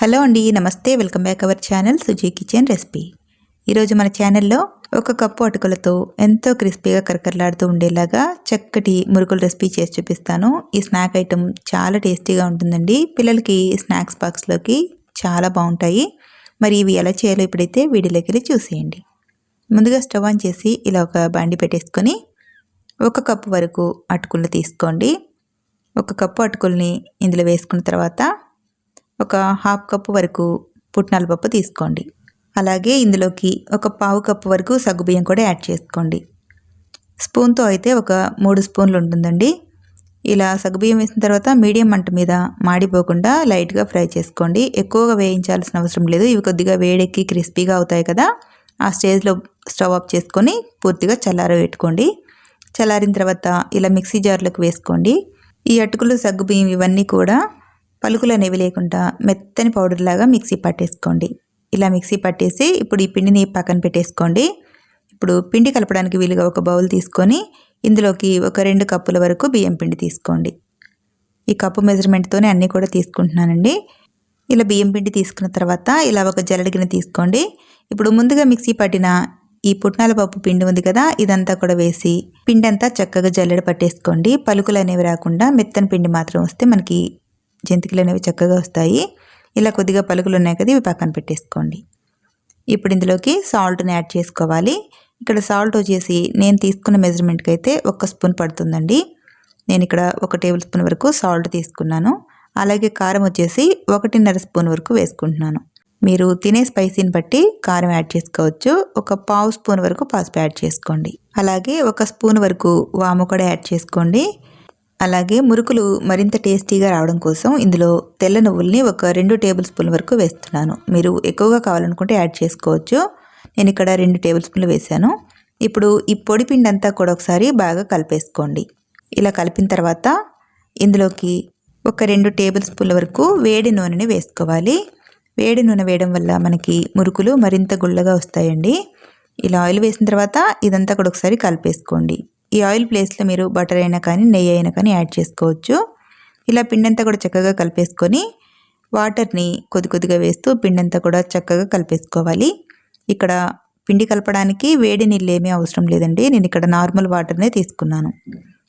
Hello అండి నమస్తే. Welcome back our channel Suji kitchen recipe. ఈరోజు మన ఛానల్లో ఒక కప్పు అటుకులతో ఎంతో క్రిస్పీగా కరకరలాడుతూ ఉండేలాగా చక్కటి మురుకుల రెసిపీ చేసి చూపిస్తాను. ఈ స్నాక్ ఐటెం చాలా టేస్టీగా ఉంటుందండి. పిల్లలకి స్నాక్స్ బాక్స్లోకి చాలా బాగుంటాయి. మరి ఇవి ఎలా చేయాలో ఇప్పుడైతే వీడియోలోకి వెళ్ళి చూసేయండి. ముందుగా స్టవ్ ఆన్ చేసి ఇలా ఒక బండి పెట్టేసుకొని ఒక కప్పు వరకు అటుకులు తీసుకోండి. ఒక కప్పు అటుకుల్ని ఇందులో వేసుకున్న తర్వాత ఒక హాఫ్ కప్పు వరకు పుట్నాల పప్పు తీసుకోండి. అలాగే ఇందులోకి ఒక పావు కప్పు వరకు సగ్గుబియ్యం కూడా యాడ్ చేసుకోండి. స్పూన్తో అయితే ఒక మూడు స్పూన్లు ఉంటుందండి. ఇలా సగ్గుబియ్యం వేసిన తర్వాత మీడియం మంట మీద మాడిపోకుండా లైట్గా ఫ్రై చేసుకోండి. ఎక్కువగా వేయించాల్సిన అవసరం లేదు. ఇవి కొద్దిగా వేడెక్కి క్రిస్పీగా అవుతాయి కదా ఆ స్టేజ్లో స్టవ్ ఆఫ్ చేసుకొని పూర్తిగా చల్లార పెట్టుకోండి చల్లారిన తర్వాత ఇలా మిక్సీ జార్లోకి వేసుకోండి. ఈ అటుకులు సగ్గుబియ్యం ఇవన్నీ కూడా పలుకులు అనేవి లేకుండా మెత్తని పౌడర్ లాగా మిక్సీ పట్టేసుకోండి. ఇలా మిక్సీ పట్టేసి ఇప్పుడు ఈ పిండిని పక్కన పెట్టేసుకోండి. ఇప్పుడు పిండి కలపడానికి వీలుగా ఒక బౌల్ తీసుకొని ఇందులోకి ఒక రెండు కప్పుల వరకు బియ్యం పిండి తీసుకోండి. ఈ కప్పు మెజర్మెంట్తోనే అన్నీ కూడా తీసుకుంటున్నానండి. ఇలా బియ్యం పిండి తీసుకున్న తర్వాత ఇలా ఒక జల్లడిగిన తీసుకోండి. ఇప్పుడు ముందుగా మిక్సీ పట్టిన ఈ పుట్నాల పప్పు పిండి ఉంది కదా ఇదంతా కూడా వేసి పిండి అంతా చక్కగా జల్లెడ పట్టేసుకోండి. పలుకులు అనేవి రాకుండా మెత్తని పిండి మాత్రం వస్తే మనకి జంతికలు అనేవి చక్కగా వస్తాయి. ఇలా కొద్దిగా పలుకులు ఉన్నాయి కదా ఇవి పక్కన పెట్టేసుకోండి. ఇప్పుడు ఇందులోకి సాల్ట్ని యాడ్ చేసుకోవాలి. ఇక్కడ సాల్ట్ వచ్చేసి నేను తీసుకున్న మెజర్మెంట్కి అయితే ఒక స్పూన్ పడుతుందండి. నేను ఇక్కడ ఒక టేబుల్ స్పూన్ వరకు సాల్ట్ తీసుకున్నాను. అలాగే కారం వచ్చేసి ఒకటిన్నర స్పూన్ వరకు వేసుకుంటున్నాను. మీరు తినే స్పైసీని బట్టి కారం యాడ్ చేసుకోవచ్చు. ఒక పావు స్పూన్ వరకు పసుపు యాడ్ చేసుకోండి. అలాగే ఒక స్పూన్ వరకు వాము కూడా యాడ్ చేసుకోండి. అలాగే మురుకులు మరింత టేస్టీగా రావడం కోసం ఇందులో తెల్ల నువ్వుల్ని ఒక రెండు టేబుల్ స్పూన్ వరకు వేస్తున్నాను. మీరు ఎక్కువగా కావాలనుకుంటే యాడ్ చేసుకోవచ్చు. నేను ఇక్కడ రెండు టేబుల్ స్పూన్లు వేశాను. ఇప్పుడు ఈ పొడి పిండి అంతా కూడా ఒకసారి బాగా కలిపేసుకోండి. ఇలా కలిపిన తర్వాత ఇందులోకి ఒక రెండు టేబుల్ స్పూన్ల వరకు వేడి నూనెని వేసుకోవాలి. వేడి నూనె వేయడం వల్ల మనకి మురుకులు మరింత గుళ్ళగా వస్తాయండి. ఇలా ఆయిల్ వేసిన తర్వాత ఇదంతా కూడా ఒకసారి కలిపేసుకోండి. ఈ ఆయిల్ ప్లేస్లో మీరు బటర్ అయినా కానీ నెయ్యి అయినా కానీ యాడ్ చేసుకోవచ్చు. ఇలా పిండంతా కూడా చక్కగా కలిపేసుకొని వాటర్ని కొద్ది కొద్దిగా వేస్తూ పిండంతా కూడా చక్కగా కలిపేసుకోవాలి. ఇక్కడ పిండి కలపడానికి వేడి నీళ్ళు ఏమీ అవసరం లేదండి. నేను ఇక్కడ నార్మల్ వాటర్నే తీసుకున్నాను.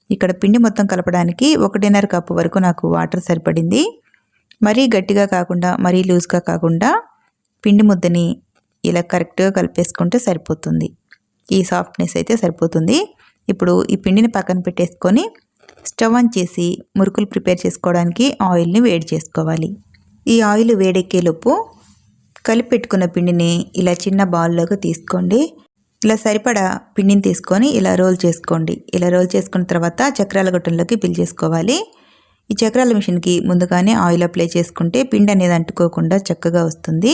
ఇక్కడ పిండి మొత్తం కలపడానికి ఒకటిన్నర కప్పు వరకు నాకు వాటర్ సరిపడింది. మరీ గట్టిగా కాకుండా మరీ లూజ్గా కాకుండా పిండి ముద్దని ఇలా కరెక్ట్గా కలిపేసుకుంటే సరిపోతుంది. ఈ సాఫ్ట్నెస్ అయితే సరిపోతుంది. ఇప్పుడు ఈ పిండిని పక్కన పెట్టేసుకొని స్టవ్ ఆన్ చేసి మురుకులు ప్రిపేర్ చేసుకోవడానికి ఆయిల్ని వేడి చేసుకోవాలి. ఈ ఆయిల్ వేడెక్కేలోపు కలిపి పెట్టుకున్న పిండిని ఇలా చిన్న బాల్లోకి తీసుకోండి. ఇలా సరిపడా పిండిని తీసుకొని ఇలా రోల్ చేసుకోండి. ఇలా రోల్ చేసుకున్న తర్వాత చక్రాల గొట్టంలోకి పిల్ చేసుకోవాలి. ఈ చక్రాల మిషన్కి ముందుగానే ఆయిల్ అప్లై చేసుకుంటే పిండి అనేది అంటుకోకుండా చక్కగా వస్తుంది.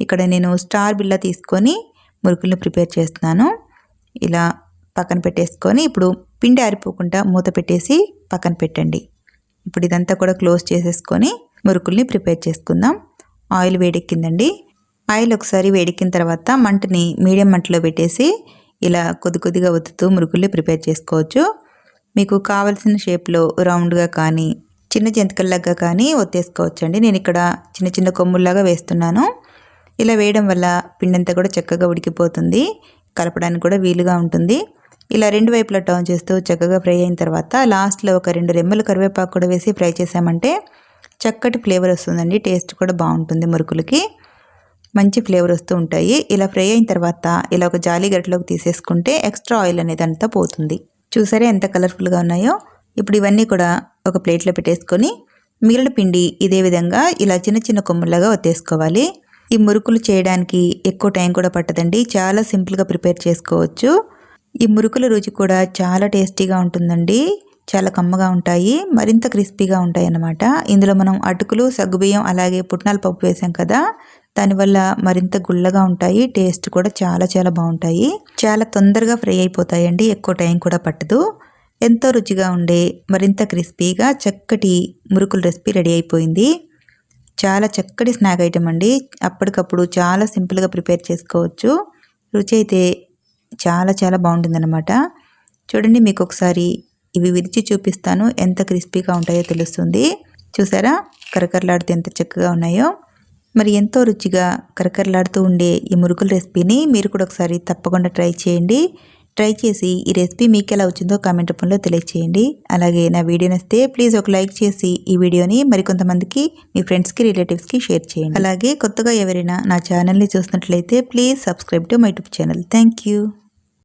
ఇక్కడ నేను స్టార్ బిళ్ళ తీసుకొని మురుకులను ప్రిపేర్ చేస్తున్నాను. ఇలా పక్కన పెట్టేసుకొని ఇప్పుడు పిండి ఆరిపోకుండా మూత పెట్టేసి పక్కన పెట్టండి. ఇప్పుడు ఇదంతా కూడా క్లోజ్ చేసేసుకొని మురుకుల్ని ప్రిపేర్ చేసుకుందాం. ఆయిల్ వేడెక్కిందండి. ఆయిల్ ఒకసారి వేడెక్కిన తర్వాత మంటని మీడియం మంటలో పెట్టేసి ఇలా కొద్ది కొద్దిగా ఒత్తుతూ మురుకుల్ని ప్రిపేర్ చేసుకోవచ్చు. మీకు కావలసిన షేప్లో రౌండ్గా కానీ చిన్న జంతికల్లాగా కానీ ఒత్తేసుకోవచ్చు అండి నేను ఇక్కడ చిన్న చిన్న కొమ్ముల్లాగా వేస్తున్నాను. ఇలా వేయడం వల్ల పిండంతా కూడా చక్కగా ఉడికిపోతుంది. కలపడానికి కూడా వీలుగా ఉంటుంది. ఇలా రెండు వైపులా టర్న్ చేస్తూ చక్కగా ఫ్రై అయిన తర్వాత లాస్ట్లో ఒక రెండు రెమ్మలు కరివేపాకు కూడా వేసి ఫ్రై చేసామంటే చక్కటి ఫ్లేవర్ వస్తుందండి. టేస్ట్ కూడా బాగుంటుంది మురుకులకి. మంచి ఫ్లేవర్ వస్తూ ఉంటాయి. ఇలా ఫ్రై అయిన తర్వాత ఇలా ఒక జాలి గరిటలోకి తీసేసుకుంటే ఎక్స్ట్రా ఆయిల్ అనేది అంతా పోతుంది. చూసారే ఎంత కలర్ఫుల్గా ఉన్నాయో? ఇప్పుడు ఇవన్నీ కూడా ఒక ప్లేట్లో పెట్టేసుకొని మిగిలిన పిండి ఇదే విధంగా ఇలా చిన్న చిన్న కొమ్ములాగా ఒత్తేసుకోవాలి. ఈ మురుకులు చేయడానికి ఎక్కువ టైం కూడా పట్టదండి. చాలా సింపుల్గా ప్రిపేర్ చేసుకోవచ్చు. ఈ మురుకుల రుచి కూడా చాలా టేస్టీగా ఉంటుందండి. చాలా కమ్మగా ఉంటాయి. మరింత క్రిస్పీగా ఉంటాయి అన్నమాట ఇందులో మనం అటుకులు సగ్గుబియ్యం అలాగే పుట్నాల పప్పు వేసాం కదా దానివల్ల మరింత గుల్లగా ఉంటాయి. టేస్ట్ కూడా చాలా చాలా బాగుంటాయి. చాలా తొందరగా ఫ్రై అయిపోతాయండి. ఎక్కువ టైం కూడా పట్టదు. ఎంతో రుచిగా ఉండే మరింత క్రిస్పీగా చక్కటి మురుకుల రెసిపీ రెడీ అయిపోయింది. చాలా చక్కటి స్నాక్ ఐటెం అండి. అప్పటికప్పుడు చాలా సింపుల్గా ప్రిపేర్ చేసుకోవచ్చు. రుచి అయితే చాలా చాలా బాగుంటుందన్నమాట. చూడండి మీకు ఒకసారి ఇవి విరిచి చూపిస్తాను. ఎంత క్రిస్పీగా ఉంటాయో తెలుస్తుంది. చూసారా? కరకరలాడితే ఎంత చక్కగా ఉన్నాయో. మరి ఎంతో రుచిగా కరకరలాడుతూ ఉండే ఈ మురుకుల రెసిపీని మీరు కూడా ఒకసారి తప్పకుండా ట్రై చేయండి. ట్రై చేసి ఈ రెసిపీ మీకు ఎలా వచ్చిందో కామెంట్ రూపంలో తెలియచేయండి. అలాగే నా వీడియో నచ్చితే ప్లీజ్ ఒక లైక్ చేసి ఈ వీడియోని మరికొంతమందికి మీ ఫ్రెండ్స్కి రిలేటివ్స్కి షేర్ చేయండి. అలాగే కొత్తగా ఎవరైనా నా ఛానల్ని చూసినట్లయితే please subscribe to my YouTube channel. Thank you